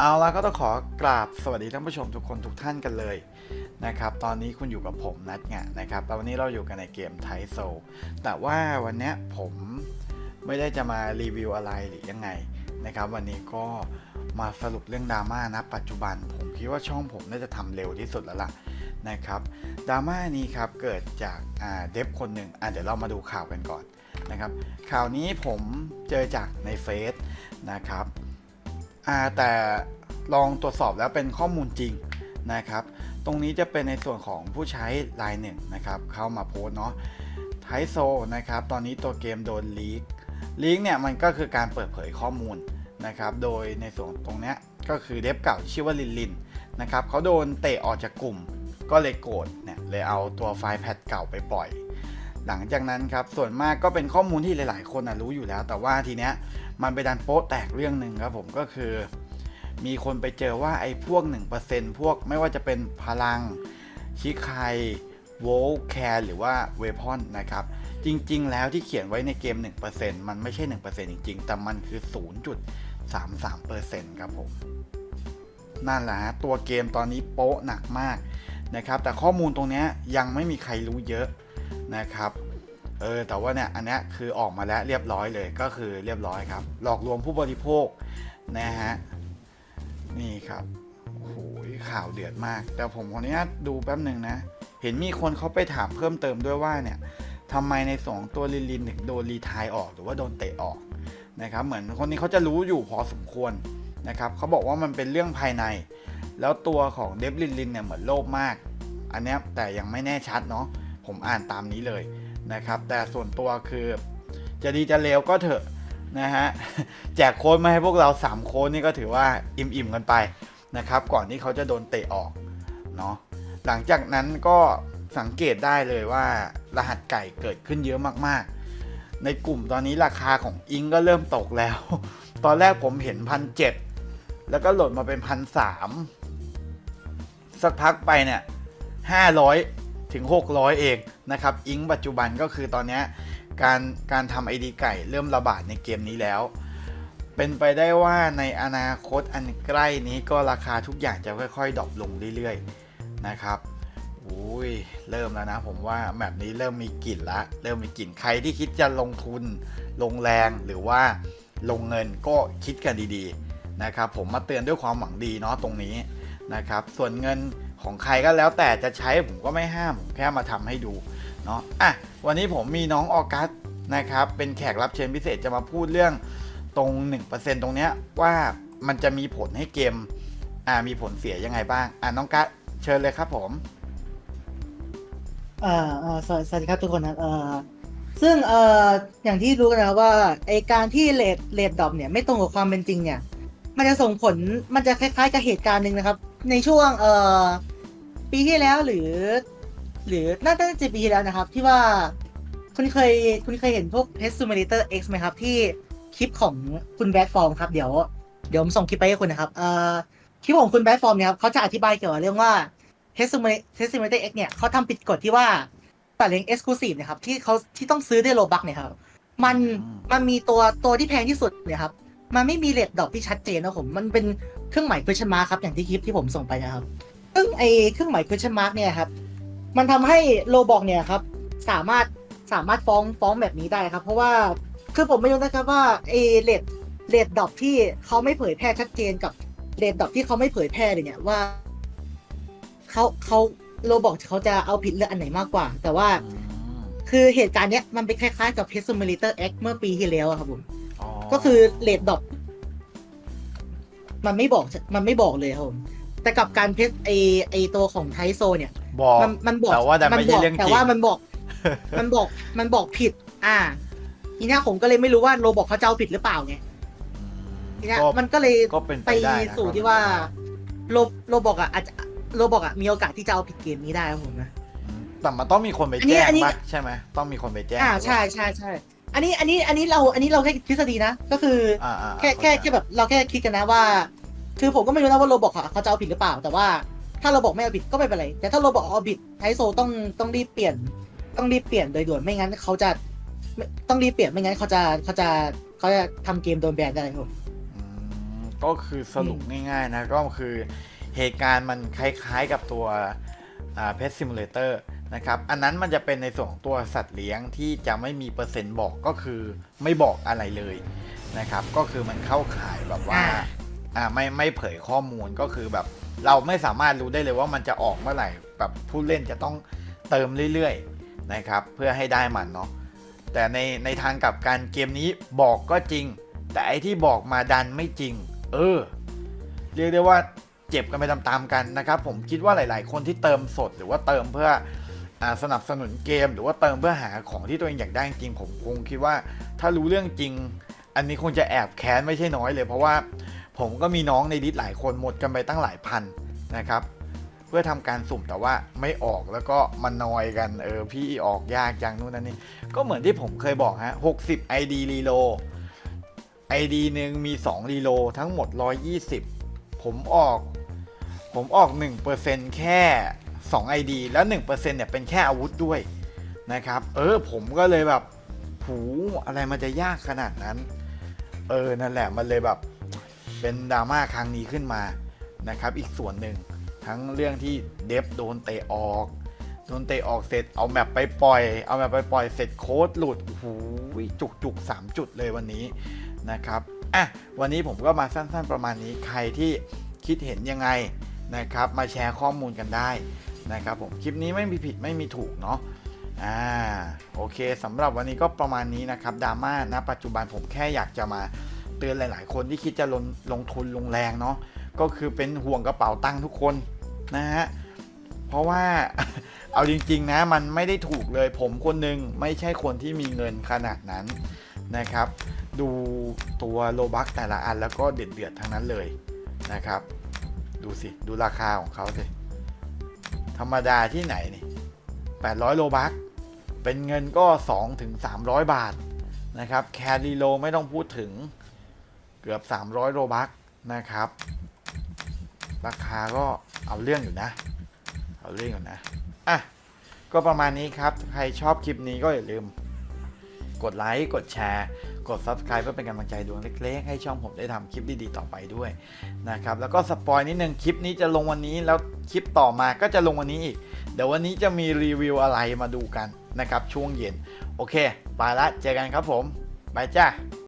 เอาละก็ต้องขอกราบสวัสดีท่านผู้ชมทุกคนทุกท่านกันเลยนะครับ ตอนนี้คุณอยู่กับผมนัทไงนะครับแล้ววันนี้เราอยู่กันในเกมไทโซแต่ว่าวันนี้ผมไม่ได้จะมารีวิวอะไรหรือยังไงนะครับ วันนี้ก็มาสรุปเรื่องดราม่านะปัจจุบัน ผมคิดว่าช่องผมน่าจะทำเร็วที่สุดแล้วล่ะนะครับดราม่านี้ครับเกิดจากาเดฟคนหนึ่งอะเดี๋ยวเรามาดูข่าวกันก่อนนะครับ ข่าวนี้ผมเจอจากในเฟซนะครับอ่าแต่ ลองตรวจสอบแล้วเป็นข้อมูลจริงนะครับ ตรงนี้จะเป็นในส่วนของผู้ใช้รายหนึ่งนะครับ เข้ามาโพสเนาะไทโซนะครับ ตอนนี้ตัวเกมโดนลีกลีกเนี่ยมันก็คือการเปิดเผยข้อมูลนะครับ โดยในส่วนตรงเนี้ยก็คือเดฟเก่าชื่อว่าลินลินนะครับเขาโดนเตะออกจากกลุ่ม ก็เลยโกรธเนี่ยเลยเอาตัวไฟล์แพทเก่าไปปล่อย หลังจากนั้นครับส่วนมากก็เป็นข้อมูลที่หลาย ๆ คนนะรู้อยู่แล้ว แต่ว่าทีเนี้ยมันไปดันโป๊ะแตกเรื่องหนึ่งครับผมก็คือ มีคนไปเจอว่าไอ้พวก 1%พวกไม่ว่าจะเป็นพลังชิคายโวลแคร์หรือว่าเวพอนนะครับ จริงๆ แล้วที่เขียนไว้ในเกม 1%มันไม่ใช่ 1%จริง ๆ แต่มันคือ 0.33%ครับผม นั่นแหละตัวเกมตอนนี้โป๊ะหนักมากนะครับ แต่ข้อมูลตรงนี้ยังไม่มีใครรู้เยอะนะครับเออแต่ว่าเนี่ยอันนี้คือออกมาแล้วเรียบร้อยเลยก็คือเรียบร้อยครับ หลอกลวงผู้บริโภคนะฮะ นี่ครับโอ้โหข่าวเดือดมาก แต่ผมขออนุญาตดูแป๊บหนึ่งนะ เห็นมีคนเขาไปถามเพิ่มเติมด้วยว่าเนี่ยทำไมในสองตัวลินลินถึงโดนรีทายออกหรือว่าโดนเตะออกนะครับ เหมือนคนนี้เขาจะรู้อยู่พอสมควรนะครับเขาบอกว่ามันเป็นเรื่องภายใน แล้วตัวของเดฟลินลินเนี่ยเหมือนโลภมาก อันนี้แต่ยังไม่แน่ชัดเนาะผมอ่านตามนี้เลยนะครับ แต่ส่วนตัวคือจะดีจะเลวก็เถอะ นะฮะแจกโค้ดมาให้พวกเรา 3 โค้ดนี่ก็ถือว่าอิ่มๆกันไปนะครับ ก่อนที่เขาจะโดนเตะออกเนาะหลังจากนั้นก็สังเกตได้เลยว่ารหัสไก่เกิดขึ้นเยอะมากๆ ในกลุ่มตอนนี้ราคาของอิงก็เริ่มตกแล้ว ตอนแรกผมเห็นพันเจ็ดแล้วก็หล่นมาเป็นพันสามสักพักไปเนี่ยห้าร้อยถึง600เองนะครับ อิงปัจจุบันก็คือตอนเนี้ย การการทำไอดีไก่เริ่มระบาดในเกมนี้แล้ว เป็นไปได้ว่าในอนาคตอันใกล้นี้ก็ราคาทุกอย่างจะค่อยๆดรอปลงเรื่อยๆนะครับอุ้ยเริ่มแล้วนะผมว่าแบบนี้เริ่มมีกลิ่นละเริ่มมีกลิ่นใครที่คิดจะลงทุนลงแรงหรือว่าลงเงินก็คิดกันดีๆนะครับผมมาเตือนด้วยความหวังดีเนาะตรงนี้นะครับส่วนเงินของใครก็แล้วแต่จะใช้ผมก็ไม่ห้ามผมแค่มาทำให้ดู เนาะอะวันนี้ผมมีน้องออกัสนะครับเป็นแขกรับเชิญพิเศษจะมาพูดเรื่องตรง 1%ตรงเนี้ยว่ามันจะมีผลให้เกมอ่ามีผลเสียยังไงบ้างอะน้องกัสเชิญเลยครับผมอ่อเอ่อสวัสสวัสดีครับทุกคนนะเอ่อซึ่งเอ่ออย่างที่รู้กันนะว่าไอการที่เลดเลดดอปเนี่ยไม่ตรงกับความเป็นจริงเนี่ย มันจะส่งผลมันจะคล้ายๆกับเหตุการณ์หนึ่งนะครับ ในช่วงเอ่อปีที่แล้วหรือ หรือน่าจะจะปีที่แล้วนะครับ ที่ว่าคุณเคยคุณเคยเห็นพวก Pest Simulator X ไหมครับ ที่คลิปของคุณแบทฟอร์มครับ เดี๋ยวเดี๋ยวผมส่งคลิปไปให้คุณนะครับเอ่อคลิปของคุณแบทฟอร์มเนี่ยครับเขาจะอธิบายเกี่ยวกับเรื่องว่า Test Simulator Test Simulator X เนี่ยเขาทำผิดกฎที่ว่าแต่เลี้ยง Exclusive เนะครับที่เขาที่ต้องซื้อด้วยโลบักเนี่ยครับมันอืมมันมีตัวตัวที่แพงที่สุดเนี่ยครับมันไม่มีเลทดอกที่ชัดเจนนะผม มันเป็นเครื่องหมาย question mark ครับ อย่างที่คลิปที่ผมส่งไปนะครับซึ่งไอเครื่องหมาย question mark เนี่ยครับ มันทำให้โลบอกเนี่ยครับ สามารถสามารถฟ้องฟ้องแบบนี้ได้ครับ เพราะว่าคือผมไม่รู้นะครับว่าไอเลทเลทดอกที่เขาไม่เผยแพร่ชัดเจนกับเลทดอกที่เขาไม่เผยแพร่เลยเนี่ยว่าเขาเขาโลบอกเขาจะเอาผิดเรื่องอันไหนมากกว่า แต่ว่าอืมคือเหตุการณ์เนี้ยมันเป็นคล้ายๆกับ Pest Simulator X เมื่อปีที่แล้วอะครับผมอ๋อก็คือเลดดอปมันไม่บอกมันไม่บอกเลยครับผมแต่กับการเพชไอไอตัวของไทโซเนี่ย บอกมันมันบอกแต่ว่าดันไม่ใช่บอกเรื่องจริง แต่ว่ามันบอก มันบอกมันบอกผิด อ่า ทีเนี้ยผมก็เลยไม่รู้ว่าโรบอกเขาจะเอาผิดหรือเปล่าไงอืมทีเนี้ยก็มันก็เลยก็เป็นไปไปได้นะสู่ที่ว่าโรโรบอกอะอาจจะโรบอกอะมีโอกาสที่จะเอาผิดเกมนี้ได้ครับผมนะอืมแต่มันต้องมีคนไปอันนี้แจ้งอันนี้ ปะใช่ไหมต้องมีคนไปแจ้งอ่าหรือว่าใช่ใช่ใช่อันนี้อันนี้อันนี้เราอันนี้เราแค่ทฤษฎีนะก็คืออ่าอ่าแค่แค่แค่แบบเราแค่คิดกันนะว่า คือผมก็ไม่รู้นะว่าโรบอกอะเขาจะเอาผิดหรือเปล่า แต่ว่า ถ้าเราบอกไม่เอาผิดก็ไม่เป็นไร แต่ถ้าเราบอกเอาผิดไทโซต้องต้องรีบเปลี่ยน ต้องรีบเปลี่ยนโดยด่วนไม่งั้นเขาจะไม่ต้องรีบเปลี่ยนไม่งั้นเขาจะเขาจะเขาจะทำเกมโดนแบนได้ครับผมอืมก็คือสรุปง่ายๆนะ ก็คือเหตุการณ์มันคล้ายๆกับตัวเพ t Simulator นะครับ อันนั้นมันจะเป็นในส่วนของตัวสัตว์เลี้ยงที่จะไม่มีเปอร์เซ็นต์บอกก็คือไม่บอกอะไรเลยนะครับ ก็คือมันเข้าข่ายแบบว่า อ่าไม่ไม่เผยข้อมูลก็คือแบบ เราไม่สามารถรู้ได้เลยว่ามันจะออกเมื่อไหร่แบบผู้เล่นจะต้องเติมเรื่อยๆนะครับ เพื่อให้ได้มันเนาะแต่ในในทางกลับการเกมนี้บอกก็จริง แต่ไอที่บอกมาดันไม่จริง เออ เรียกได้ว่าเจ็บกันไปตามๆกันนะครับ ผมคิดว่าหลาย ๆ คนที่เติมสดหรือว่าเติมเพื่ออสนับสนุนเกม หรือว่าเติมเพื่อหาของที่ตัวเองอยากได้จริงผมคงคิดว่าถ้ารู้เรื่องจริง อันนี้คงจะแอบแค้นไม่ใช่น้อยเลย เพราะว่า ผมก็มีน้องในดิสหลายคนหมดกันไปตั้งหลายพันนะครับ เพื่อทำการสุ่มแต่ว่าไม่ออกแล้วก็มานอยกันเออพี่ออกยากจังนู่นนั่นนี่ก็เหมือนที่ผมเคยบอกฮะ60 ID รีโล ID หนึ่งมี 2 รีโลทั้งหมด 120 ผมออก ผมออก 1%แค่ 2 ID แล้ว 1%เนี่ยเป็นแค่อาวุธด้วยนะครับ เออผมก็เลยแบบ หูอะไรมันจะยากขนาดนั้น เออ นั่นแหละมันเลยแบบ เป็นดราม่าครั้งนี้ขึ้นมานะครับ อีกส่วนหนึ่งทั้งเรื่องที่เดฟโดนเตะออกโดนเตะออกเสร็จเอาแมปไปปล่อย เอาแมปไปปล่อยเสร็จโค้ดหลุดโอ้โหจุกจุกสามจุดเลยวันนี้นะครับอะวันนี้ผมก็มาสั้นๆประมาณนี้ใครที่คิดเห็นยังไงนะครับ มาแชร์ข้อมูลกันได้นะครับผมคลิปนี้ไม่มีผิดไม่มีถูกเนาะอ่าโอเคสำหรับวันนี้ก็ประมาณนี้นะครับดราม่าณปัจจุบันผมแค่อยากจะมา เตือนหลาย ๆ คนที่คิดจะลงลงทุนลงแรงเนาะก็คือเป็นห่วงกระเป๋าตังค์ทุกคนนะฮะเพราะว่าเอาจริง ๆ นะมันไม่ได้ถูกเลยผมคนหนึ่งไม่ใช่คนที่มีเงินขนาดนั้นนะครับ ดูตัวโลบักแต่ละอันแล้วก็เดือดๆทั้งนั้นเลยนะครับ ดูสิ ดูราคาของเขาสิ ธรรมดาที่ไหนนี่800 โลบักเป็นเงินก็2ถึง300 บาทนะครับ แคริโลไม่ต้องพูดถึง เกือบ 300โลบักนะครับ ราคาก็เอาเรื่องอยู่นะ เอาเรื่องอยู่นะ อะ ก็ประมาณนี้ครับ ใครชอบคลิปนี้ก็อย่าลืม กดไลค์ กดแชร์ กด Subscribe เพื่อเป็นกำลังใจดวงเล็ก ๆ ให้ช่องผมได้ทำคลิปดีๆต่อไปด้วยนะครับ แล้วก็สปอยนิดนึงคลิปนี้จะลงวันนี้แล้วคลิปต่อมาก็จะลงวันนี้อีก เดี๋ยววันนี้จะมีรีวิวอะไรมาดูกันนะครับช่วงเย็น โอเค ไปละ เจอกันครับผม บายจ้า